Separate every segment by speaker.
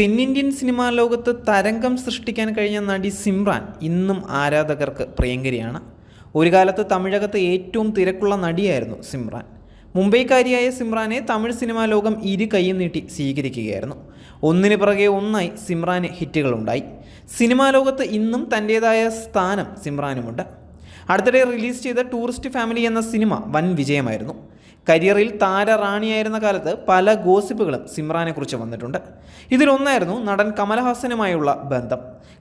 Speaker 1: തെന്നിന്ത്യൻ സിനിമാ ലോകത്ത് തരംഗം സൃഷ്ടിക്കാൻ കഴിഞ്ഞ നടി സിമ്രാൻ ഇന്നും ആരാധകർക്ക് പ്രിയങ്കരിയാണ്. ഒരു കാലത്ത് തമിഴകത്ത് ഏറ്റവും തിരക്കുള്ള നടിയായിരുന്നു സിമ്രാൻ മുംബൈക്കാരിയായ സിമ്രാനെ തമിഴ് സിനിമാ ലോകം ഇരു കൈയും നീട്ടി സ്വീകരിക്കുകയായിരുന്നു. ഒന്നിന് പിറകെ ഒന്നായി സിമ്രാന് ഹിറ്റുകളുണ്ടായി. സിനിമാ ലോകത്ത് ഇന്നും തന്റേതായ സ്ഥാനം സിമ്രാനുമുണ്ട് അടുത്തിടെ റിലീസ് ചെയ്ത ടൂറിസ്റ്റ് ഫാമിലി എന്ന സിനിമ വൻ വിജയമായിരുന്നു. കരിയറിൽ താരറാണിയായിരുന്ന കാലത്ത് പല ഗോസിപ്പുകളും സിമ്രാനെക്കുറിച്ച് വന്നിട്ടുണ്ട്. ഇതിലൊന്നായിരുന്നു നടൻ കമലഹാസനുമായുള്ള ബന്ധം.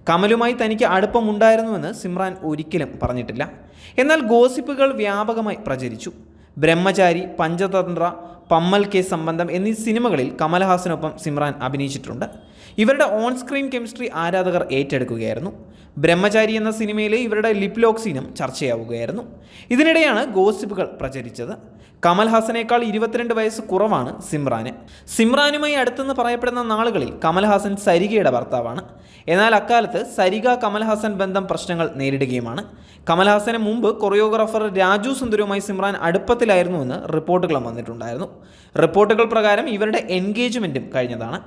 Speaker 1: കമലുമായി തനിക്ക് അടുപ്പമുണ്ടായിരുന്നുവെന്ന് സിമ്രാൻ ഒരിക്കലും പറഞ്ഞിട്ടില്ല. എന്നാൽ ഗോസിപ്പുകൾ വ്യാപകമായി പ്രചരിച്ചു. ബ്രഹ്മചാരി പഞ്ചതന്ത്ര പമ്മൽ കെ സംബന്ധം എന്നീ സിനിമകളിൽ കമൽഹാസനൊപ്പം സിമ്രാൻ അഭിനയിച്ചിട്ടുണ്ട്. ഇവരുടെ ഓൺ സ്ക്രീൻ കെമിസ്ട്രി ആരാധകർ ഏറ്റെടുക്കുകയായിരുന്നു. ബ്രഹ്മചാരി എന്ന സിനിമയിലെ ഇവരുടെ ലിപ് ലോക്ക് സീനും ചർച്ചയാവുകയായിരുന്നു. ഇതിനിടെയാണ് ഗോസിപ്പുകൾ പ്രചരിച്ചത്. കമൽഹാസനേക്കാൾ ഇരുപത്തിരണ്ട് വയസ്സ് കുറവാണ് സിമ്രാന്. സിമ്രാനുമായി അടുത്തെന്ന് പറയപ്പെടുന്ന നാളുകളിൽ കമൽഹാസൻ സരികയുടെ ഭർത്താവാണ്. എന്നാൽ അക്കാലത്ത് സരിക കമൽഹാസൻ ബന്ധം പ്രശ്നങ്ങൾ നേരിടുകയുമാണ്. കമൽഹാസന് മുമ്പ് കൊറിയോഗ്രാഫർ രാജു സുന്ദരവുമായി സിമ്രാൻ അടുപ്പത്തിലായിരുന്നുവെന്ന് റിപ്പോർട്ടുകളും വന്നിട്ടുണ്ടായിരുന്നു. റിപ്പോർട്ടുകൾ പ്രകാരം ഇവരുടെ എൻഗേജ്മെന്റും കഴിഞ്ഞതാണ്.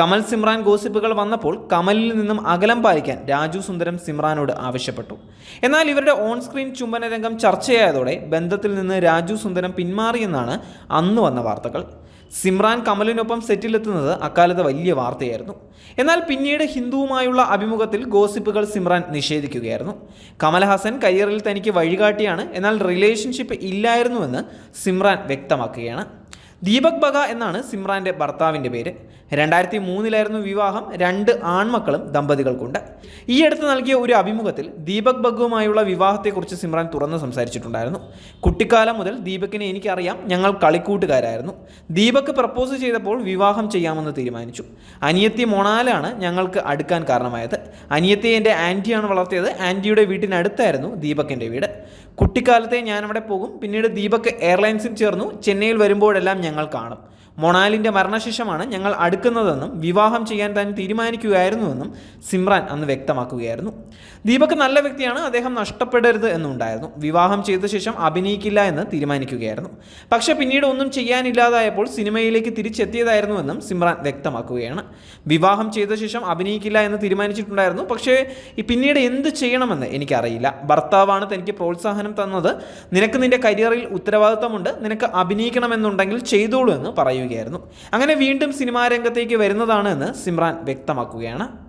Speaker 1: കമൽ സിമ്രാൻ ഗോസിപ്പുകൾ വന്നപ്പോൾ കമലിൽ നിന്നും അകലം പാലിക്കാൻ രാജു സുന്ദരം സിമ്രാനോട് ആവശ്യപ്പെട്ടു. എന്നാൽ ഇവരുടെ ഓൺ സ്ക്രീൻ ചുംബന രംഗം ചർച്ചയായതോടെ ബന്ധത്തിൽ നിന്ന് രാജു സുന്ദരം പിന്മാറിയെന്നാണ് അന്ന് വന്ന വാർത്തകൾ. സിമ്രാൻ കമലിനൊപ്പം സെറ്റിലെത്തുന്നത് അക്കാലത്ത് വലിയ വാർത്തയായിരുന്നു. എന്നാൽ പിന്നീട് ഹിന്ദുവുമായുള്ള അഭിമുഖത്തിൽ ഗോസിപ്പുകൾ സിമ്രാൻ നിഷേധിക്കുകയായിരുന്നു. കമൽഹാസൻ കരിയറിൽ തനിക്ക് വഴികാട്ടിയാണ് എന്നാൽ റിലേഷൻഷിപ്പ് ഇല്ലായിരുന്നുവെന്ന് സിമ്രാൻ വ്യക്തമാക്കുകയാണ്. ദീപക് ബഗ എന്നാണ് സിമ്രാന്റെ ഭർത്താവിന്റെ പേര്. രണ്ടായിരത്തി മൂന്നിലായിരുന്നു വിവാഹം രണ്ട് ആൺമക്കളും ദമ്പതികൾക്കുണ്ട്. ഈ അടുത്ത് നൽകിയ ഒരു അഭിമുഖത്തിൽ ദീപക് ബഗുവുമായുള്ള വിവാഹത്തെക്കുറിച്ച് സിമ്രാൻ തുറന്ന് സംസാരിച്ചിട്ടുണ്ടായിരുന്നു. കുട്ടിക്കാലം മുതൽ ദീപകിനെ എനിക്കറിയാം ഞങ്ങൾ കളിക്കൂട്ടുകാരായിരുന്നു. ദീപക് പ്രപ്പോസ് ചെയ്തപ്പോൾ വിവാഹം ചെയ്യാമെന്ന് തീരുമാനിച്ചു. അനിയത്തി മൊണാലാണ് ഞങ്ങൾക്ക് അടുക്കാൻ കാരണമായത്. അനിയത്തിയെ എന്റെ ആന്റിയാണ് വളർത്തിയത്. ആന്റിയുടെ വീട്ടിനടുത്തായിരുന്നു ദീപക്കിന്റെ വീട്. കുട്ടിക്കാലത്തെ ഞാനവിടെ പോകും. പിന്നീട് ദീപക് എയർലൈൻസിൽ ചേർന്നു. ചെന്നൈയിൽ വരുമ്പോഴെല്ലാം ഞങ്ങൾ കാണും. മൊണാലിന്റെ മരണശേഷമാണ് ഞങ്ങൾ അടുക്കുന്നതെന്നും വിവാഹം ചെയ്യാൻ താൻ തീരുമാനിക്കുകയായിരുന്നുവെന്നും സിമ്രാൻ അന്ന് വ്യക്തമാക്കുകയായിരുന്നു. ദീപക് നല്ല വ്യക്തിയാണ് അദ്ദേഹം നഷ്ടപ്പെടരുത് എന്നുണ്ടായിരുന്നു. വിവാഹം ചെയ്ത ശേഷം അഭിനയിക്കില്ല എന്ന് തീരുമാനിക്കുകയായിരുന്നു. പക്ഷെ പിന്നീട് ഒന്നും ചെയ്യാനില്ലാതായപ്പോൾ സിനിമയിലേക്ക് തിരിച്ചെത്തിയതായിരുന്നുവെന്നും സിമ്രാൻ വ്യക്തമാക്കുകയാണ്. വിവാഹം ചെയ്ത ശേഷം അഭിനയിക്കില്ല എന്ന് തീരുമാനിച്ചിട്ടുണ്ടായിരുന്നു. പക്ഷേ പിന്നീട് എന്ത് ചെയ്യണമെന്ന് എനിക്കറിയില്ല. ഭർത്താവാണ് തനിക്ക് പ്രോത്സാഹനം തന്നത്. നിനക്ക് നിന്റെ കരിയറിൽ ഉത്തരവാദിത്തമുണ്ട്. നിനക്ക് അഭിനയിക്കണമെന്നുണ്ടെങ്കിൽ ചെയ്തോളൂ എന്ന് പറയുകയായിരുന്നു. അങ്ങനെ വീണ്ടും സിനിമാ രംഗത്തേക്ക് വരുന്നതാണ് എന്ന് സിമ്രാൻ വ്യക്തമാക്കുകയാണ്.